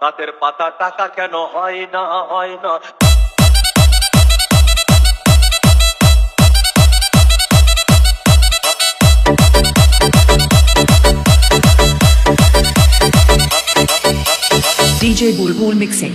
গাছের পাতা টাকা কেন হয় না হয় না DJ Bulbul Mixing.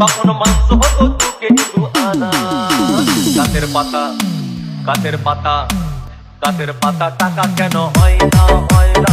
তখন মাংস হতো কেজি দু আনা গাছের পাতা গাছের পাতা গাছের পাতা টাকা কেন হয় না হয় না?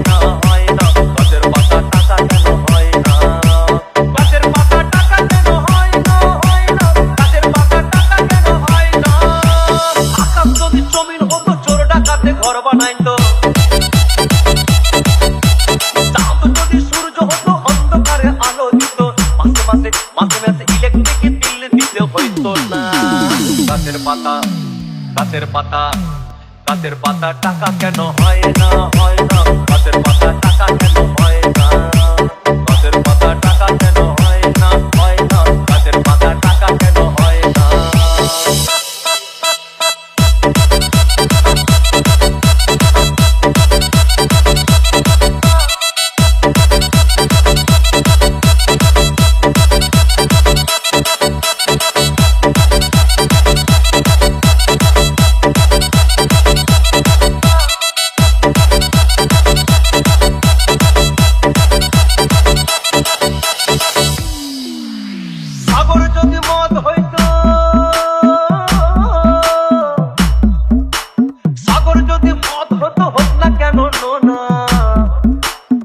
জমিন হতো চোর ডাকাতে ঘর বানাইতো। যদি পাতা টাকা কেন হয় না হয় না। পাতা টাকা কেন হয় না?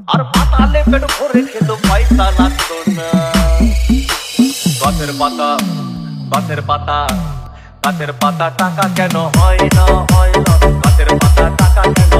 আর পাতালে পেট ভরে খেত পাতা পাতা পাতা টাকা কেন হয় না হয় না? পাতা টাকা কেন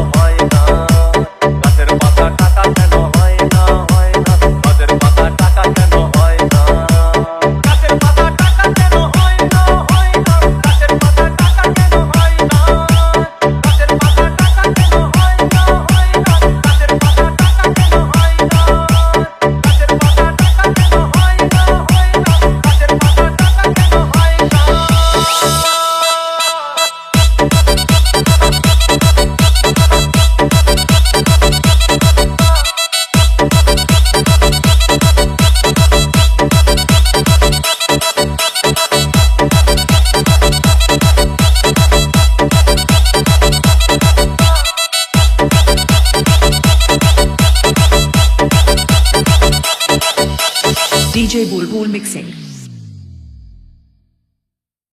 বুলবুল